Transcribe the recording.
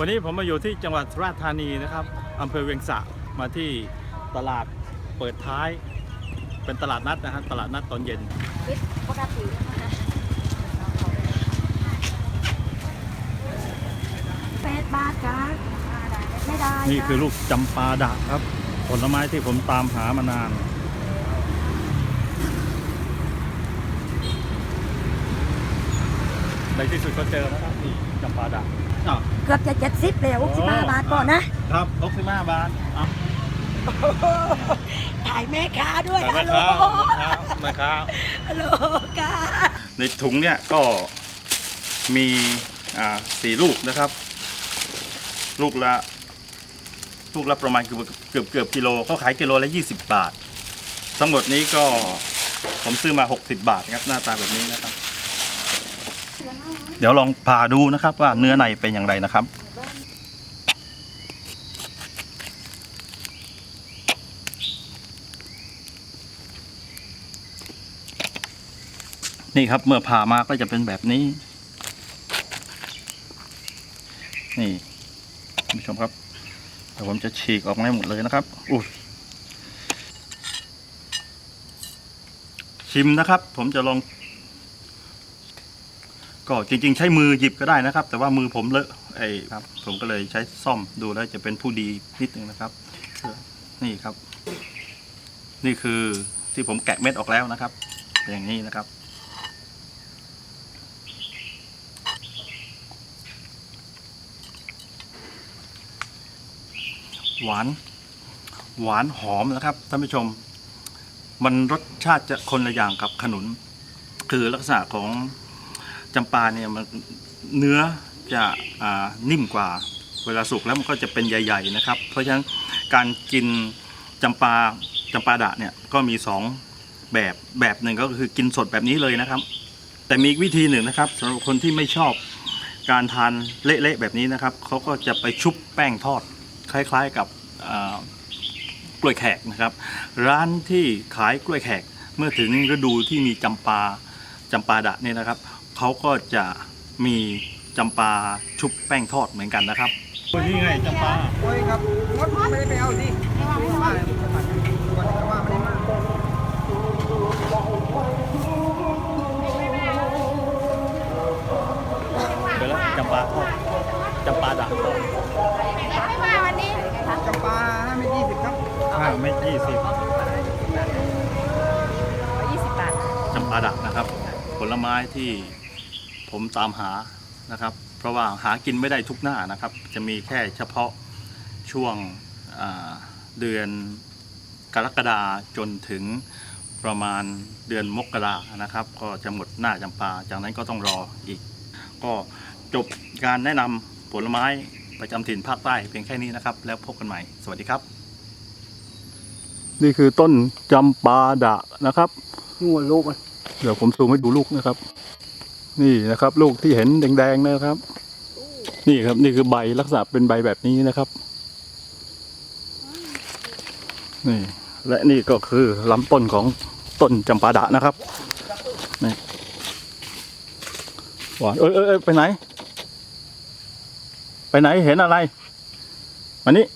วันนี้ผมมาอยู่ที่จังหวัดสุราษฎร์ธานีนะครับอำเภอเวียงสะมาที่ตลาดเปิดท้าย เป็นตลาดนัดนะฮะตลาดนัดตอนเย็นปิดปกติแปดบาทจ้าไม่ได้นี่คือลูกจำปาดะครับ ผลไม้ที่ผมตามหามานาน ในที่สุดก็เจอแล้วครับนี่จำปาดะอ้าวเกือบจะเจ็ดสิบแล้วหกสิบห้าบาทก่อนนะครับ65บาทอ้าวถ่ายแม่ค้าด้วยแต่ฮัแม่ลโหลค้าแม่ค้าฮัลโหลค่ะในถุงเนี่ยก็มีอ่าสี่ลูกนะครับ ลูกละลูกละประมาณเกือบเกือบเกือบกิโลเขาขายกิโลละ20 บาท ทั้งหมดนี้ก็ผมซื้อมา 60 บาทนะครับหน้าตาแบบนี้นะครับ เดี๋ยวลองผ่าดูนะครับว่าเนื้อในเป็นอย่างไรนะครับ นี่ครับเมื่อผ่ามาก็จะเป็นแบบนี้ นี่ท่านผู้ชมครับเดี๋ยวผมจะฉีกออกให้หมดเลยนะครับอุ้ยชิมนะครับ ผมจะลอง ก็จริง ๆ ใช้มือหยิบก็ได้นะครับ แต่ว่ามือผมเลอะไอ้ครับ ผมก็เลยใช้ซ่อมดูแล้วจะเป็นผู้ดีนิดนึงนะครับ นี่ครับ นี่คือที่ผมแกะเม็ดออกแล้วนะครับเป็นอย่างนี้นะครับ หวาน หวานหอมนะครับท่านผู้ชม มันรสชาติจะคนละอย่างกับขนุน คือลักษณะของ จำปาเนี่ยมันเนื้อจะอนิ่มกว่าเวลาสุกแล้วมันก็จะเป็นใหญ่ๆนะครับ เพราะฉะนั้นการกินจำปาจำปาดะเนี่ยก็มีสองแบบแบบหนึ่งก็คือกินสดแบบนี้เลยนะครับ แต่มีวิธีหนึ่งนะครับสำหรับคนที่ไม่ชอบการทานเละๆแบบนี้นะครับเขาก็จะไปชุบแป้งทอดคล้ายๆกับกล้วยแขกนะครับ ร้านที่ขายกล้วยแขกเมื่อถึงฤดูที่มีจำปาจำปาดะเนี่ยนะครับ เขาก็จะมีจำปาชุบแป้งทอดเหมือนกันนะครับนี่ไงจำปาโอ้ยครับรถไม่ได้ไปเอาสิว่าไม่ได้ว่าไม่ได้มาเดี๋ยวแล้วจำปาทอดจำปาดะทอดไม่ว่าวันนี้จำปาห้าไม่ยี่สิบครับห้าเม็ดยี่สิบยี่สิบบาทจำปาดะนะครับ ผลไม้ที่ ผมตามหานะครับ เพราะว่าหากินไม่ได้ทุกหน้านะครับ จะมีแค่เฉพาะช่วงอ่าเดือนกรกฎาจนถึงประมาณเดือนมกรานะครับ ก็จะหมดหน้าจำปาจากนั้นก็ต้องรออีก ก็จบการแนะนำผลไม้ประจำถิ่นภาคใต้เพียงแค่นี้นะครับ แล้วพบกันใหม่ สวัสดีครับ นี่คือต้นจำปาดะนะครับหัวลูกมันเดี๋ยวผมซูมให้ดูลูกนะครับ นี่นะครับ ลูกที่เห็นแดงๆนะครับ นี่ครับนี่คือใบลักษณะเป็นใบแบบนี้นะครับ นี่และนี่ก็คือลำต้นของต้นจำปาดะนะครับนี่หวานเอ้ยเอ้ยไปไหน ไปไหนเห็นอะไรมานี่